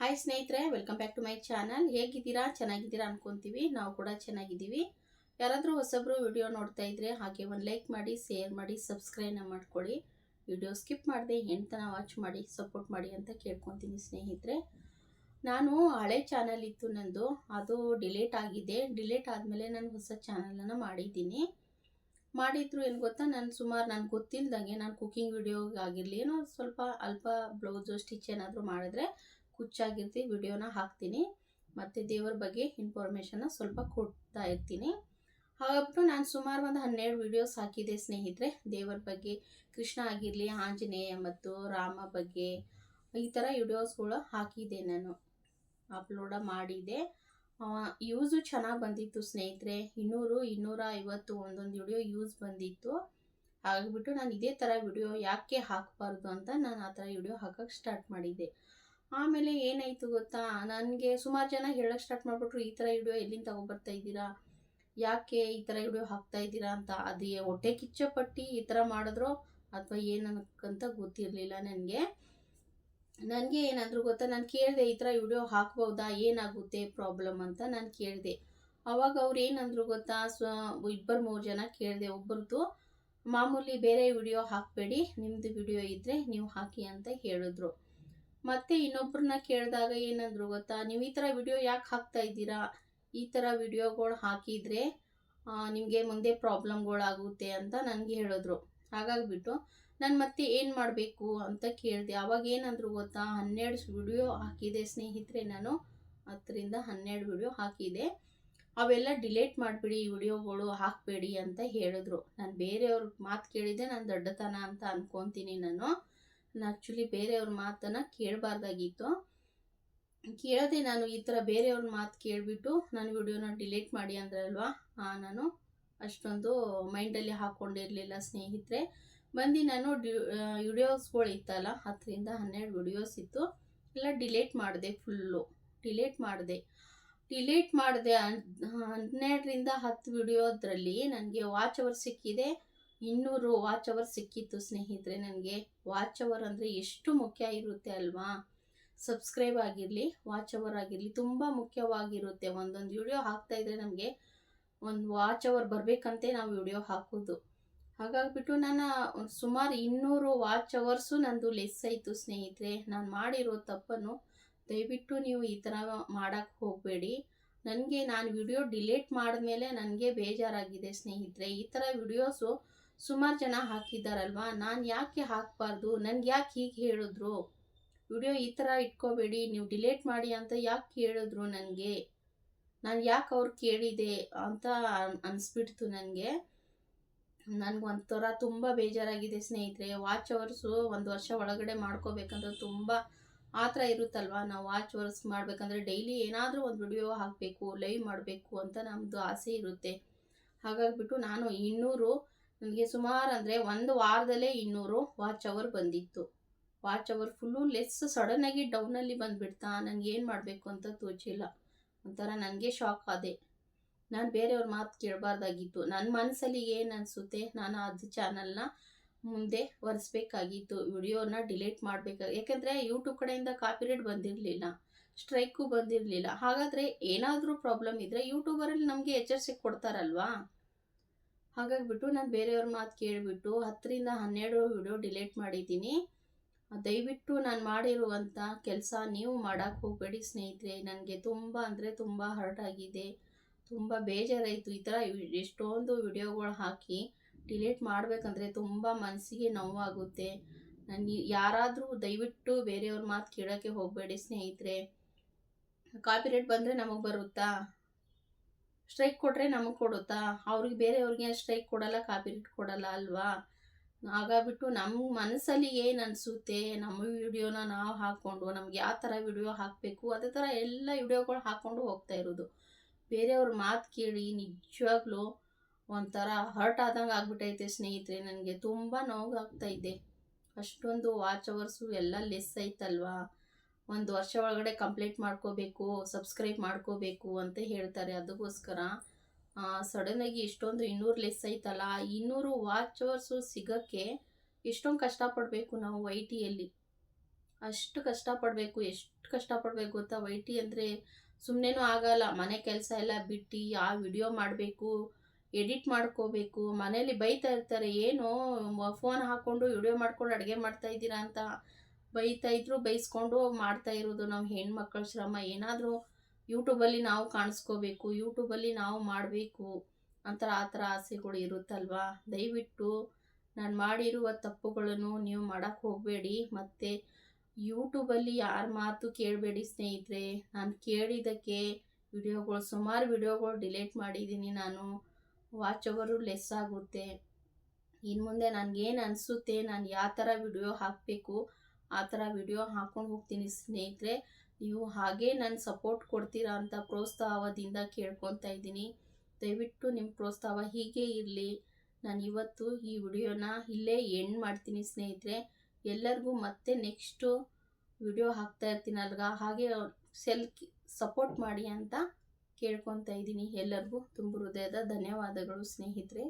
Hi ಸ್ನೇಹಿತರೆ welcome back to my channel ಹೇಗಿದ್ದೀರಾ? ಚೆನ್ನಾಗಿದ್ದೀರಾ ಅನ್ಕೊಂತೀವಿ. ನಾವು ಕೂಡ ಚೆನ್ನಾಗಿದ್ದೀವಿ. ಯಾರಾದರೂ ಹೊಸಬ್ರು ವಿಡಿಯೋ ನೋಡ್ತಾ ಇದ್ರೆ ಹಾಗೆ ಒಂದು ಲೈಕ್ ಮಾಡಿ ಶೇರ್ ಮಾಡಿ ಸಬ್ಸ್ಕ್ರೈಬ್ನ ಮಾಡ್ಕೊಳ್ಳಿ. ವಿಡಿಯೋ ಸ್ಕಿಪ್ ಮಾಡಿದೆ ಎಂತನ ವಾಚ್ ಮಾಡಿ ಸಪೋರ್ಟ್ ಮಾಡಿ ಅಂತ ಕೇಳ್ಕೊತೀನಿ ಸ್ನೇಹಿತರೆ. ನಾನು ಹಳೆ ಚಾನಲ್ ಇತ್ತು ನಂದು. ಅದು ಡಿಲೀಟ್ ಆಗಿದೆ. ಡಿಲೀಟ್ ಆದಮೇಲೆ ನಾನು ಹೊಸ ಚಾನಲನ್ನು ಮಾಡಿದ್ದೀನಿ. ಮಾಡಿದ್ರು ಏನು ಗೊತ್ತಾ? ನಾನು ಸುಮಾರು ನನಗೆ ಗೊತ್ತಿಲ್ದಂಗೆ ನಾನು ಕುಕ್ಕಿಂಗ್ ವಿಡಿಯೋ ಆಗಿರಲಿ, ಏನೋ ಸ್ವಲ್ಪ ಅಲ್ಪ ಬ್ಲೌಸು ಸ್ಟಿಚ್ ಏನಾದರೂ ಮಾಡಿದ್ರೆ ಕುಚ್ಚಾಗಿರ್ತಿ ವಿಡಿಯೋನ ಹಾಕ್ತೀನಿ. ಮತ್ತು ದೇವರ ಬಗ್ಗೆ ಇನ್ಫಾರ್ಮೇಷನ್ನ ಸ್ವಲ್ಪ ಕೊಡ್ತಾ ಇರ್ತೀನಿ. ಹಾಗಪ್ಪು ನಾನು ಸುಮಾರು ಒಂದು ಹನ್ನೆರಡು ವಿಡಿಯೋಸ್ ಹಾಕಿದೆ ಸ್ನೇಹಿತರೆ. ದೇವರ ಬಗ್ಗೆ, ಕೃಷ್ಣ ಆಗಿರಲಿ, ಆಂಜನೇಯ ಮತ್ತು ರಾಮ ಬಗ್ಗೆ ಈ ಥರ ವಿಡಿಯೋಸ್ಗಳು ಹಾಕಿದ್ದೆ ನಾನು. ಅಪ್ಲೋಡ ಮಾಡಿದೆ. ಯೂಸು ಚೆನ್ನಾಗಿ ಬಂದಿತ್ತು ಸ್ನೇಹಿತರೆ. ಇನ್ನೂರು, ಇನ್ನೂರ ಐವತ್ತು ಒಂದೊಂದು ವಿಡಿಯೋ ಯೂಸ್ ಬಂದಿತ್ತು. ಆಗಿಬಿಟ್ಟು ನಾನು ಇದೇ ಥರ ವಿಡಿಯೋ ಯಾಕೆ ಹಾಕಬಾರ್ದು ಅಂತ ನಾನು ಆ ಥರ ವಿಡಿಯೋ ಹಾಕೋಕ್ಕೆ ಸ್ಟಾರ್ಟ್ ಮಾಡಿದ್ದೆ. ಆಮೇಲೆ ಏನಾಯಿತು ಗೊತ್ತಾ? ನನಗೆ ಸುಮಾರು ಜನ ಹೇಳೋಕ್ಕೆ ಸ್ಟಾರ್ಟ್ ಮಾಡಿಬಿಟ್ರು, ಈ ಥರ ವಿಡಿಯೋ ಎಲ್ಲಿಂದ ತಗೊಬರ್ತಾ ಇದ್ದೀರಾ? ಯಾಕೆ ಈ ಥರ ವಿಡಿಯೋ ಹಾಕ್ತಾ ಇದ್ದೀರಾ? ಅಂತ. ಅದು ಹೊಟ್ಟೆ ಕಿಚ್ಚಪಟ್ಟು ಈ ಥರ ಮಾಡಿದ್ರು ಅಥವಾ ಏನಕ್ಕಂತ ಗೊತ್ತಿರಲಿಲ್ಲ ನನಗೆ. ನನಗೆ ಏನಾದರೂ ಗೊತ್ತಾ? ನಾನು ಕೇಳಿದೆ, ಈ ಥರ ವಿಡಿಯೋ ಹಾಕ್ಬೋದಾ? ಏನಾಗುತ್ತೆ ಪ್ರಾಬ್ಲಮ್ ಅಂತ ನಾನು ಕೇಳಿದೆ. ಅವಾಗ ಅವ್ರು ಏನಂದ್ರು ಗೊತ್ತಾ? ಸ್ವ ಇಬ್ಬರು ಮೂರು ಜನ ಕೇಳಿದೆ ಒಬ್ಬರದ್ದು ಮಾಮೂಲಿ ಬೇರೆ ವಿಡಿಯೋ ಹಾಕಬೇಡಿ ನಿಮ್ಮದು ವಿಡಿಯೋ ಇದ್ದರೆ ನೀವು ಹಾಕಿ ಅಂತ ಹೇಳಿದ್ರು. ಮತ್ತೆ ಇನ್ನೊಬ್ಬರನ್ನ ಕೇಳಿದಾಗ ಏನಂದ್ರು ಗೊತ್ತಾ? ನೀವು ಈ ಥರ ವಿಡಿಯೋ ಯಾಕೆ ಹಾಕ್ತಾ ಇದ್ದೀರಾ? ಈ ಥರ ವಿಡಿಯೋಗಳು ಹಾಕಿದರೆ ನಿಮಗೆ ಮುಂದೆ ಪ್ರಾಬ್ಲಮ್ಗಳಾಗುತ್ತೆ ಅಂತ ನನಗೆ ಹೇಳಿದ್ರು. ಹಾಗಾಗಿಬಿಟ್ಟು ನಾನು ಮತ್ತೆ ಏನು ಮಾಡಬೇಕು ಅಂತ ಕೇಳಿದೆ. ಅವಾಗ ಏನಂದ್ರು ಗೊತ್ತಾ? ಹನ್ನೆರಡು ವಿಡಿಯೋ ಹಾಕಿದೆ ಸ್ನೇಹಿತರೆ ನಾನು. ಹತ್ತರಿಂದ ಹನ್ನೆರಡು ವಿಡಿಯೋ ಹಾಕಿದೆ. ಅವೆಲ್ಲ ಡಿಲೇಟ್ ಮಾಡಿಬಿಡಿ, ಈ ವಿಡಿಯೋಗಳು ಹಾಕಬೇಡಿ ಅಂತ ಹೇಳಿದ್ರು. ನಾನು ಬೇರೆಯವ್ರ ಮಾತು ಕೇಳಿದೆ ನಾನು ದೊಡ್ಡತನ ಅಂತ ಅಂದ್ಕೊತೀನಿ ನಾನು. ನಾನು ಆ್ಯಕ್ಚುಲಿ ಬೇರೆಯವ್ರ ಮಾತನ್ನು ಕೇಳಬಾರ್ದಾಗಿತ್ತು. ಕೇಳದೆ ನಾನು ಈ ಥರ ಬೇರೆಯವ್ರ ಮಾತು ಕೇಳಿಬಿಟ್ಟು ನಾನು ವಿಡಿಯೋನ ಡಿಲೀಟ್ ಮಾಡಿ ಅಂದ್ರಲ್ವಾ? ನಾನು ಅಷ್ಟೊಂದು ಮೈಂಡಲ್ಲಿ ಹಾಕ್ಕೊಂಡಿರಲಿಲ್ಲ ಸ್ನೇಹಿತರೆ. ಬಂದು ನಾನು ಡಿ ವಿಡಿಯೋಸ್ಗಳು ಇತ್ತಲ್ಲ, ಹತ್ತರಿಂದ ಹನ್ನೆರಡು ವಿಡಿಯೋಸ್ ಇತ್ತು. ಎಲ್ಲ ಡಿಲೀಟ್ ಮಾಡಿದೆ ಫುಲ್ಲು. ಡಿಲೀಟ್ ಮಾಡಿದೆ. ಡಿಲೀಟ್ ಮಾಡಿದೆ ಹನ್ನೆರಡರಿಂದ ಹತ್ತು ವಿಡಿಯೋದ್ರಲ್ಲಿ ನನಗೆ ವಾಚ್ ಅವರ್ ಸಿಕ್ಕಿದೆ. ಇನ್ನೂರು ವಾಚ್ ಅವರ್ ಸಿಕ್ಕಿತ್ತು ಸ್ನೇಹಿತರೆ, ನನಗೆ ವಾಚ್ ಅವರ್ ಅಂದರೆ ಎಷ್ಟು ಮುಖ್ಯ ಇರುತ್ತೆ ಅಲ್ವಾ? ಸಬ್ಸ್ಕ್ರೈಬ್ ಆಗಿರಲಿ ವಾಚ್ ಅವರ್ ಆಗಿರಲಿ, ತುಂಬ ಮುಖ್ಯವಾಗಿರುತ್ತೆ. ಒಂದೊಂದು ವಿಡಿಯೋ ಹಾಕ್ತಾಯಿದ್ರೆ ನಮಗೆ ಒಂದು ವಾಚ್ ಅವರ್ ಬರಬೇಕಂತೆ ನಾವು ವಿಡಿಯೋ ಹಾಕೋದು. ಹಾಗಾಗಿಬಿಟ್ಟು ನಾನು ಸುಮಾರು ಇನ್ನೂರು ವಾಚ್ ಅವರ್ಸು ನಂದು ಲೆಸ್ ಆಯಿತು ಸ್ನೇಹಿತರೆ. ನಾನು ಮಾಡಿರೋ ತಪ್ಪನ್ನು ದಯವಿಟ್ಟು ನೀವು ಈ ಥರ ಮಾಡೋಕ್ಕೆ ಹೋಗಬೇಡಿ. ನನಗೆ ನಾನು ವಿಡಿಯೋ ಡಿಲೀಟ್ ಮಾಡಿದ್ಮೇಲೆ ನನಗೆ ಬೇಜಾರಾಗಿದೆ ಸ್ನೇಹಿತರೆ. ಈ ಥರ ವಿಡಿಯೋಸು ಸುಮಾರು ಜನ ಹಾಕಿದ್ದಾರಲ್ವಾ ನಾನು ಯಾಕೆ ಹಾಕಬಾರ್ದು? ನನಗೆ ಯಾಕೆ ಹೀಗೆ ಹೇಳಿದ್ರು? ವಿಡಿಯೋ ಈ ಥರ ಇಟ್ಕೋಬೇಡಿ, ನೀವು ಡಿಲೀಟ್ ಮಾಡಿ ಅಂತ ಯಾಕೆ ಹೇಳಿದ್ರು ನನಗೆ? ನಾನು ಯಾಕೆ ಅವ್ರು ಕೇಳಿದೆ ಅಂತ ಅನಿಸ್ಬಿಡ್ತು ನನಗೆ. ನನಗೊಂಥರ ತುಂಬ ಬೇಜಾರಾಗಿದೆ ಸ್ನೇಹಿತರೆ. ವಾಚ್ ಅವರ್ಸು ಒಂದು ವರ್ಷ ಒಳಗಡೆ ಮಾಡ್ಕೋಬೇಕಂದ್ರೆ ತುಂಬ ಆ ಥರ ಇರುತ್ತಲ್ವ? ನಾವು ವಾಚ್ ಅವರ್ಸ್ ಮಾಡಬೇಕಂದ್ರೆ ಡೈಲಿ ಏನಾದರೂ ಒಂದು ವಿಡಿಯೋ ಹಾಕಬೇಕು, ಲೈವ್ ಮಾಡಬೇಕು ಅಂತ ನಮ್ಮದು ಆಸೆ ಇರುತ್ತೆ. ಹಾಗಾಗಿಬಿಟ್ಟು ನಾನು ಇನ್ನೂರು ನನಗೆ ಸುಮಾರು ಅಂದರೆ ಒಂದು ವಾರದಲ್ಲೇ ಇನ್ನೂರು ವಾಚ್ ಅವರ್ ಬಂದಿತ್ತು. ವಾಚ್ ಅವರ್ ಫುಲ್ಲು ಲೆಸ್ ಸಡನ್ನಾಗಿ ಡೌನಲ್ಲಿ ಬಂದುಬಿಡ್ತಾ ಏನು ಮಾಡಬೇಕು ಅಂತ ತೋಚಿಲ್ಲ. ಒಂಥರ ನನಗೆ ಶಾಕ್ ಆದೆ. ನಾನು ಬೇರೆಯವ್ರ ಮಾತು ಕೇಳಬಾರ್ದಾಗಿತ್ತು. ನನ್ನ ಮನಸ್ಸಲ್ಲಿ ಏನು ಅನಿಸುತ್ತೆ, ನಾನು ಅದು ಚಾನಲ್ನ ಮುಂದೆ ಒರೆಸ್ಬೇಕಾಗಿತ್ತು. ವಿಡಿಯೋನ ಡಿಲೀಟ್ ಮಾಡಬೇಕಾಗಿ ಯಾಕೆಂದರೆ ಯೂಟ್ಯೂಬ್ ಕಡೆಯಿಂದ ಕಾಪಿರೇಟ್ ಬಂದಿರಲಿಲ್ಲ. ಸ್ಟ್ರೈಕು ಬಂದಿರಲಿಲ್ಲ. ಹಾಗಾದರೆ ಏನಾದರೂ ಪ್ರಾಬ್ಲಮ್ ಇದ್ದರೆ ಯೂಟ್ಯೂಬರಲ್ಲಿ ನಮಗೆ ಎಚ್ಚರಿಸಿ ಕೊಡ್ತಾರಲ್ವಾ? ಹಾಗಾಗಿಬಿಟ್ಟು ನಾನು ಬೇರೆಯವ್ರ ಮಾತು ಕೇಳಿಬಿಟ್ಟು ಹತ್ತರಿಂದ ಹನ್ನೆರಡು ವಿಡಿಯೋ ಡಿಲೀಟ್ ಮಾಡಿದ್ದೀನಿ. ದಯವಿಟ್ಟು ನಾನು ಮಾಡಿರುವಂಥ ಕೆಲಸ ನೀವು ಮಾಡೋಕ್ಕೆ ಹೋಗಬೇಡಿ ಸ್ನೇಹಿತರೆ. ನನಗೆ ತುಂಬ ಅಂದರೆ ತುಂಬ ಹರ್ಟ್ ಆಗಿದೆ. ತುಂಬ ಬೇಜಾರಾಯಿತು ಈ ಥರ ಎಷ್ಟೊಂದು ವಿಡಿಯೋಗಳು ಹಾಕಿ ಡಿಲೀಟ್ ಮಾಡಬೇಕಂದ್ರೆ ತುಂಬ ಮನಸ್ಸಿಗೆ ನೋವಾಗುತ್ತೆ. ನನಗೆ ಯಾರಾದರೂ ದಯವಿಟ್ಟು ಬೇರೆಯವ್ರ ಮಾತು ಕೇಳೋಕ್ಕೆ ಹೋಗಬೇಡಿ ಸ್ನೇಹಿತರೆ. ಕಾಪಿರೇಟ್ ಬಂದರೆ ನಮಗೆ ಬರುತ್ತಾ? ಸ್ಟ್ರೈಕ್ ಕೊಟ್ಟರೆ ನಮಗೆ ಕೊಡುತ್ತಾ? ಅವ್ರಿಗೆ ಬೇರೆಯವ್ರಿಗೆ ಸ್ಟ್ರೈಕ್ ಕೊಡಲ್ಲ ಕಾಪಿರೇಟ್ ಕೊಡಲ್ಲ ಅಲ್ವಾ? ಹಾಗಾಗ್ಬಿಟ್ಟು ನಮ್ಮ ಮನಸ್ಸಲ್ಲಿ ಏನು ಅನಿಸುತ್ತೆ? ನಮ್ಮ ವಿಡಿಯೋನ ನಾವು ಹಾಕ್ಕೊಂಡು, ನಮ್ಗೆ ಯಾವ ಥರ ವಿಡಿಯೋ ಹಾಕಬೇಕು? ಅದೇ ಥರ ಎಲ್ಲ ವಿಡಿಯೋಗಳು ಹಾಕ್ಕೊಂಡು ಹೋಗ್ತಾ ಇರೋದು. ಬೇರೆಯವ್ರ ಮಾತು ಕೇಳಿ ನಿಜವಾಗ್ಲೂ ಒಂಥರ ಹರ್ಟ್ ಆದಂಗೆ ಆಗ್ಬಿಟ್ಟೈತೆ ಸ್ನೇಹಿತರೆ, ನನಗೆ ತುಂಬ ನೋವಾಗ್ತಾ ಇದೆ. ಅಷ್ಟೊಂದು ವಾಚ್ ಅವರ್ಸು ಎಲ್ಲ ಲೆಸ್ ಐತಲ್ವಾ ಒಂದು ವರ್ಷ ಒಳಗಡೆ ಕಂಪ್ಲೀಟ್ ಮಾಡ್ಕೋಬೇಕು ಸಬ್ಸ್ಕ್ರೈಬ್ ಮಾಡ್ಕೋಬೇಕು ಅಂತ ಹೇಳ್ತಾರೆ. ಅದಕ್ಕೋಸ್ಕರ ಸಡನ್ನಾಗಿ ಇಷ್ಟೊಂದು ಇನ್ನೂರು ಲೆಸ್ ಐತಲ್ಲ, ಇನ್ನೂರು ವಾಚ್ ಅವರ್ಸು ಸಿಗೋಕ್ಕೆ ಎಷ್ಟೊಂದು ಕಷ್ಟಪಡಬೇಕು ನಾವು ವೈ ಟಿಯಲ್ಲಿ ಅಷ್ಟು ಕಷ್ಟಪಡಬೇಕು, ಎಷ್ಟು ಕಷ್ಟಪಡಬೇಕು ಗೊತ್ತಾ? ವೈ ಟಿ ಅಂದರೆ ಸುಮ್ಮನೆನೂ ಆಗಲ್ಲ, ಮನೆ ಕೆಲಸ ಎಲ್ಲ ಬಿಟ್ಟು ಆ ವಿಡಿಯೋ ಮಾಡಬೇಕು ಎಡಿಟ್ ಮಾಡ್ಕೋಬೇಕು, ಮನೇಲಿ ಬೈತಾ ಇರ್ತಾರೆ, ಏನು ಫೋನ್ ಹಾಕ್ಕೊಂಡು ವಿಡಿಯೋ ಮಾಡ್ಕೊಂಡು ಅಡುಗೆ ಮಾಡ್ತಾ ಇದ್ದೀರಾ ಅಂತ. ಬೈತಾ ಇದ್ರು, ಬೈಸ್ಕೊಂಡು ಮಾಡ್ತಾ ಇರೋದು ನಾವು ಹೆಣ್ಮಕ್ಳ ಶ್ರಮ. ಏನಾದರೂ ಯೂಟ್ಯೂಬಲ್ಲಿ ನಾವು ಕಾಣಿಸ್ಕೋಬೇಕು ಯೂಟ್ಯೂಬಲ್ಲಿ ನಾವು ಮಾಡಬೇಕು ಅಂತ ಆ ಥರ ಆಸೆಗಳು ಇರುತ್ತಲ್ವಾ? ದಯವಿಟ್ಟು ನಾನು ಮಾಡಿರುವ ತಪ್ಪುಗಳನ್ನು ನೀವು ಮಾಡೋಕ್ಕೆ ಹೋಗಬೇಡಿ, ಮತ್ತು ಯೂಟ್ಯೂಬಲ್ಲಿ ಯಾರ ಮಾತು ಕೇಳಬೇಡಿ ಸ್ನೇಹಿತರೆ. ನಾನು ಕೇಳಿದ್ದಕ್ಕೆ ವಿಡಿಯೋಗಳು, ಸುಮಾರು ವಿಡಿಯೋಗಳು ಡಿಲೀಟ್ ಮಾಡಿದ್ದೀನಿ ನಾನು. ವಾಚ್ ಅವರು ಲೆಸ್ ಆಗುತ್ತೆ. ಇನ್ನು ಮುಂದೆ ನನಗೇನು ಅನಿಸುತ್ತೆ, ನಾನು ಯಾವ ಥರ ವಿಡಿಯೋ ಹಾಕಬೇಕು ಆ ಥರ ವಿಡಿಯೋ ಹಾಕ್ಕೊಂಡು ಹೋಗ್ತೀನಿ ಸ್ನೇಹಿತರೆ. ನೀವು ಹಾಗೇ ನನ್ನ ಸಪೋರ್ಟ್ ಕೊಡ್ತೀರಾ ಅಂತ ಪ್ರೋತ್ಸಾಹದಿಂದ ಕೇಳ್ಕೊತಾ ಇದ್ದೀನಿ. ದಯವಿಟ್ಟು ನಿಮ್ಮ ಪ್ರೋತ್ಸಾಹ ಹೀಗೆ ಇರಲಿ. ನಾನು ಇವತ್ತು ಈ ವಿಡಿಯೋನ ಇಲ್ಲೇ ಎಂಡ್ ಮಾಡ್ತೀನಿ ಸ್ನೇಹಿತರೆ. ಎಲ್ಲರಿಗೂ ಮತ್ತೆ ನೆಕ್ಸ್ಟು ವಿಡಿಯೋ ಹಾಕ್ತಾ ಇರ್ತೀನಲ್ಗ? ಹಾಗೆ ಸೆಲ್ ಸಪೋರ್ಟ್ ಮಾಡಿ ಅಂತ ಕೇಳ್ಕೊತಾ ಇದ್ದೀನಿ. ಎಲ್ಲರಿಗೂ ತುಂಬ ಹೃದಯದ ಧನ್ಯವಾದಗಳು ಸ್ನೇಹಿತರೆ.